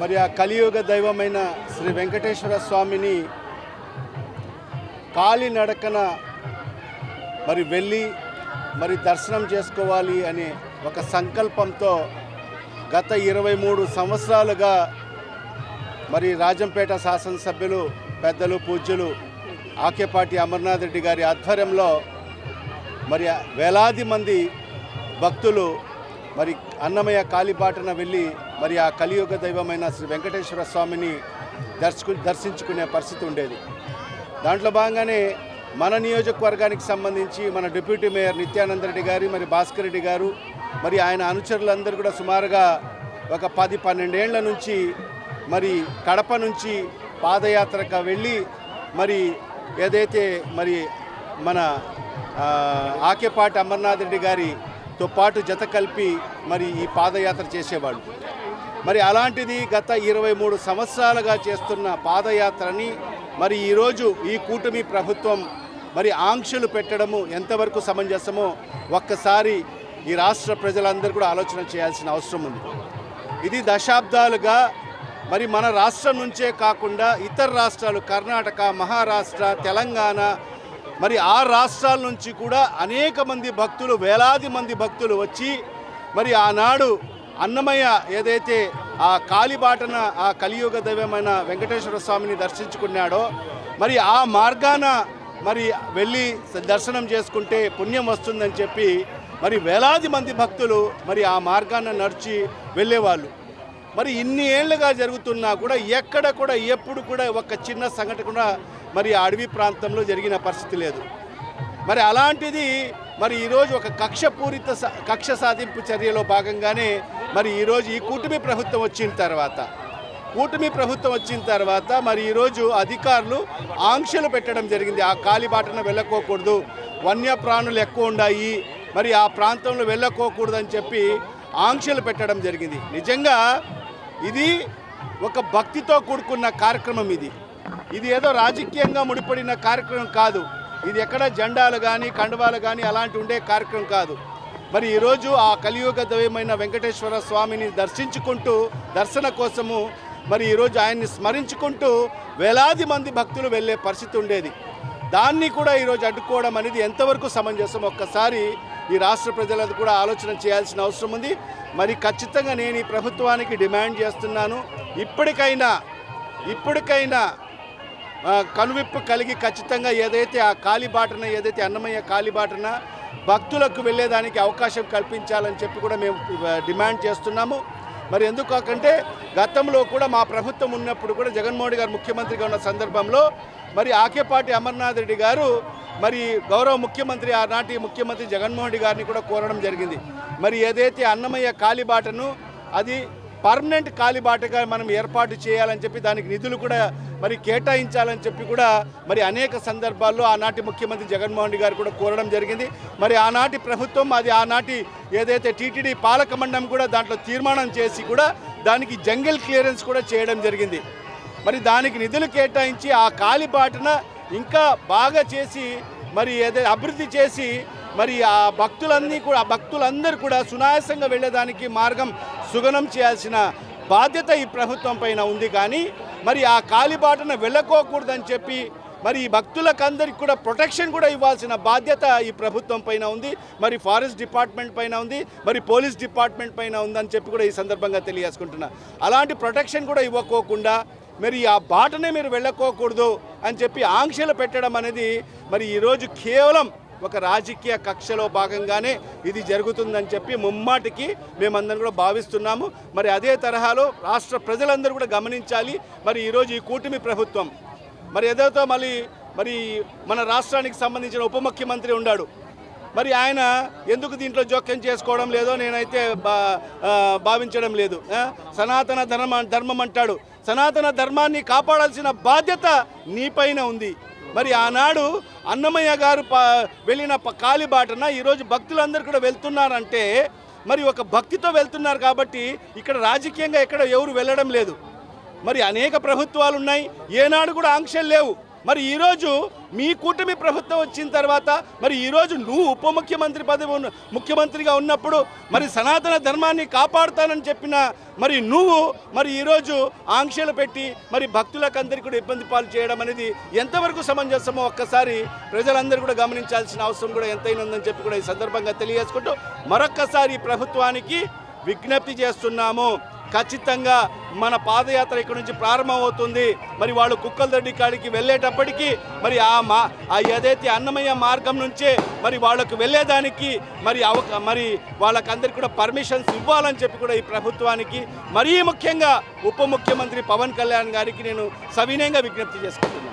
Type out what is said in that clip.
మరి ఆ కలియుగ దైవమైన శ్రీ వెంకటేశ్వర స్వామిని కాలినడకన మరి వెళ్ళి మరి దర్శనం చేసుకోవాలి అనే ఒక సంకల్పంతో గత ఇరవై మూడు సంవత్సరాలుగా మరి రాజంపేట శాసనసభ్యులు పెద్దలు పూజ్యులు ఆకేపాటి అమర్నాథ్ రెడ్డి గారి ఆధ్వర్యంలో మరి వేలాది మంది భక్తులు మరి అన్నమయ్య కాలిబాటన వెళ్ళి మరి ఆ కలియుగ దైవమైన శ్రీ వెంకటేశ్వర స్వామిని దర్శకు దర్శించుకునే పరిస్థితి ఉండేది. దాంట్లో భాగంగానే మన నియోజకవర్గానికి సంబంధించి మన డిప్యూటీ మేయర్ నిత్యానంద రెడ్డి గారి మరి భాస్కర్ రెడ్డి గారు మరి ఆయన అనుచరులందరూ కూడా సుమారుగా ఒక పది పన్నెండేళ్ళ నుంచి మరి కడప నుంచి పాదయాత్రకు వెళ్ళి మరి ఏదైతే మరి మన ఆకేపాటి అమర్నాథ్ రెడ్డి గారితో పాటు జత కలిపి మరి ఈ పాదయాత్ర చేసేవాళ్ళు. మరి అలాంటిది గత ఇరవై మూడు సంవత్సరాలుగా చేస్తున్న పాదయాత్రని మరి ఈరోజు ఈ కూటమి ప్రభుత్వం మరి ఆంక్షలు పెట్టడము ఎంతవరకు సమంజసమో ఒక్కసారి ఈ రాష్ట్ర ప్రజలందరూ కూడా ఆలోచన చేయాల్సిన అవసరం ఉంది. ఇది దశాబ్దాలుగా మరి మన రాష్ట్రం నుంచే కాకుండా ఇతర రాష్ట్రాలు కర్ణాటక మహారాష్ట్ర తెలంగాణ మరి ఆ రాష్ట్రాల నుంచి కూడా అనేక మంది భక్తులు వేలాది మంది భక్తులు వచ్చి మరి ఆనాడు అన్నమయ్య ఏదైతే ఆ కాలిబాటన ఆ కలియుగ దైవమైన వెంకటేశ్వర స్వామిని దర్శించుకున్నాడో మరి ఆ మార్గాన మరి వెళ్ళి దర్శనం చేసుకుంటే పుణ్యం వస్తుందని చెప్పి మరి వేలాది మంది భక్తులు మరి ఆ మార్గాన నడిచి వెళ్ళేవాళ్ళు. మరి ఇన్ని ఏళ్ళుగా జరుగుతున్నా కూడా ఎక్కడ కూడా ఎప్పుడు కూడా ఒక చిన్న సంఘటన కూడా మరి అడవి ప్రాంతంలో జరిగిన పరిస్థితి లేదు. మరి అలాంటిది మరి ఈరోజు ఒక కక్షపూరిత కక్ష సాధింపు చర్యలో భాగంగానే మరి ఈరోజు ఈ కూటమి ప్రభుత్వం వచ్చిన తర్వాత కూటమి ప్రభుత్వం వచ్చిన తర్వాత మరి ఈరోజు అధికారులు ఆంక్షలు పెట్టడం జరిగింది. ఆ కాలిబాటన వెళ్ళకోకూడదు. వన్యప్రాణులు ఎక్కువ ఉన్నాయి మరి ఆ ప్రాంతంలో వెళ్ళకోకూడదు అని చెప్పి ఆంక్షలు పెట్టడం జరిగింది. నిజంగా ఇది ఒక భక్తితో కూడుకున్న కార్యక్రమం ఇది. ఇది ఏదో రాజకీయంగా ముడిపడిన కార్యక్రమం కాదు. ఇది ఎక్కడ జెండాలు కానీ కండువాలు కానీ అలాంటి ఉండే కార్యక్రమం కాదు. మరి ఈరోజు ఆ కలియుగ దైవమైన వెంకటేశ్వర స్వామిని దర్శించుకుంటూ దర్శన కోసము మరి ఈరోజు ఆయన్ని స్మరించుకుంటూ వేలాది మంది భక్తులు వెళ్ళే పరిస్థితి ఉండేది. దాన్ని కూడా ఈరోజు అడ్డుకోవడం అనేది ఎంతవరకు సమంజసం? ఒక్కసారి ఈ రాష్ట్ర ప్రజలకు కూడా ఆలోచన చేయాల్సిన అవసరం ఉంది. మరి ఖచ్చితంగా నేను ఈ ప్రభుత్వానికి డిమాండ్ చేస్తున్నాను. ఇప్పటికైనా ఇప్పటికైనా కనువిప్పు కలిగి ఖచ్చితంగా ఏదైతే ఆ కాలిబాటన ఏదైతే అన్నమయ్య కాలిబాటన భక్తులకు వెళ్ళేదానికి అవకాశం కల్పించాలని చెప్పి కూడా మేము డిమాండ్ చేస్తున్నాము. మరి ఎందుకు గతంలో కూడా మా ప్రభుత్వం ఉన్నప్పుడు కూడా జగన్మోహన్ గారు ముఖ్యమంత్రిగా ఉన్న సందర్భంలో మరి ఆకేపాటి అమర్నాథ్ రెడ్డి గారు మరి గౌరవ ముఖ్యమంత్రి ఆనాటి ముఖ్యమంత్రి జగన్మోహన్ రెడ్డి గారిని కూడా కోరడం జరిగింది. మరి ఏదైతే అన్నమయ్య కాలిబాటను అది పర్మనెంట్ కాలిబాటగా మనం ఏర్పాటు చేయాలని చెప్పి దానికి నిధులు కూడా మరి కేటాయించాలని చెప్పి కూడా మరి అనేక సందర్భాల్లో ఆనాటి ముఖ్యమంత్రి జగన్మోహన్ రెడ్డి గారు కూడా కోరడం జరిగింది. మరి ఆనాటి ప్రభుత్వం అది ఆనాటి ఏదైతే టీటీడీ పాలక మండలం కూడా దాంట్లో తీర్మానం చేసి కూడా దానికి జంగిల్ క్లియరెన్స్ కూడా చేయడం జరిగింది. మరి దానికి నిధులు కేటాయించి ఆ కాలిబాటన ఇంకా బాగా చేసి మరి ఏదైతే అభివృద్ధి చేసి మరి ఆ భక్తులన్నీ కూడా ఆ భక్తులందరూ కూడా సునాయాసంగా వెళ్ళేదానికి మార్గం సుగనం చేయాల్సిన బాధ్యత ఈ ప్రభుత్వం పైన ఉంది కానీ మరి ఆ కాలిబాటన వెళ్ళకోకూడదని చెప్పి మరి ఈ భక్తులకందరికి కూడా ప్రొటెక్షన్ కూడా ఇవ్వాల్సిన బాధ్యత ఈ ప్రభుత్వం పైన ఉంది. మరి ఫారెస్ట్ డిపార్ట్మెంట్ పైన ఉంది మరి పోలీస్ డిపార్ట్మెంట్ పైన ఉందని చెప్పి కూడా ఈ సందర్భంగా తెలియజేసుకుంటున్నా. అలాంటి ప్రొటెక్షన్ కూడా ఇవ్వకోకుండా మరి ఆ బాటనే మీరు వెళ్ళకోకూడదు అని చెప్పి ఆంక్షలు పెట్టడం అనేది మరి ఈరోజు కేవలం ఒక రాజకీయ కక్షలో భాగంగానే ఇది జరుగుతుందని చెప్పి ముమ్మాటికి మేమందరం కూడా భావిస్తున్నాము. మరి అదే తరహాలో రాష్ట్ర ప్రజలందరూ కూడా గమనించాలి. మరి ఈరోజు ఈ కూటమి ప్రభుత్వం మరి ఏదైతే మళ్ళీ మరి మన రాష్ట్రానికి సంబంధించిన ఉప ముఖ్యమంత్రి ఉన్నాడు మరి ఆయన ఎందుకు దీంట్లో జోక్యం చేసుకోవడం లేదో నేనైతే బా భావించడం లేదు. సనాతన ధర్మ ధర్మం అంటాడు. సనాతన ధర్మాన్ని కాపాడాల్సిన బాధ్యత నీపైన ఉంది. మరి ఆనాడు అన్నమయ్య గారు వెళ్ళిన ప- కాలిబాటన ఈరోజు భక్తులందరూ కూడా వెళ్తున్నారంటే మరి ఒక భక్తితో వెళ్తున్నారు కాబట్టి ఇక్కడ రాజకీయంగా ఎక్కడ ఎవరు వెళ్ళడం లేదు. మరి అనేక ప్రభుత్వాలు ఉన్నాయి ఏనాడు కూడా ఆంక్షలు లేవు. మరి ఈరోజు మీ కూటమి ప్రభుత్వం వచ్చిన తర్వాత మరి ఈరోజు నువ్వు ఉప ముఖ్యమంత్రి పదవి ముఖ్యమంత్రిగా ఉన్నప్పుడు మరి సనాతన ధర్మాన్ని కాపాడుతానని చెప్పిన మరి నువ్వు మరి ఈరోజు ఆంక్షలు పెట్టి మరి భక్తులకు అందరికీ కూడా ఇబ్బంది పాలు చేయడం అనేది ఎంతవరకు సమంజసమో ఒక్కసారి ప్రజలందరూ కూడా గమనించాల్సిన అవసరం కూడా ఎంతైనా ఉందని చెప్పి కూడా ఈ సందర్భంగా తెలియజేసుకుంటూ మరొక్కసారి ప్రభుత్వానికి విజ్ఞప్తి చేస్తున్నాము. ఖచ్చితంగా మన పాదయాత్ర ఇక్కడ నుంచి ప్రారంభమవుతుంది. మరి వాళ్ళు కుక్కలదొడ్డి కాడికి వెళ్ళేటప్పటికి మరి ఆ మా ఆ ఏదైతే అన్నమయ్య మార్గం నుంచే మరి వాళ్ళకు వెళ్ళేదానికి మరి అవ మరి వాళ్ళకందరికీ కూడా పర్మిషన్స్ ఇవ్వాలని చెప్పి కూడా ఈ ప్రభుత్వానికి మరీ ముఖ్యంగా ఉప ముఖ్యమంత్రి పవన్ కళ్యాణ్ గారికి నేను సవినయంగా విజ్ఞప్తి చేసుకుంటున్నాను.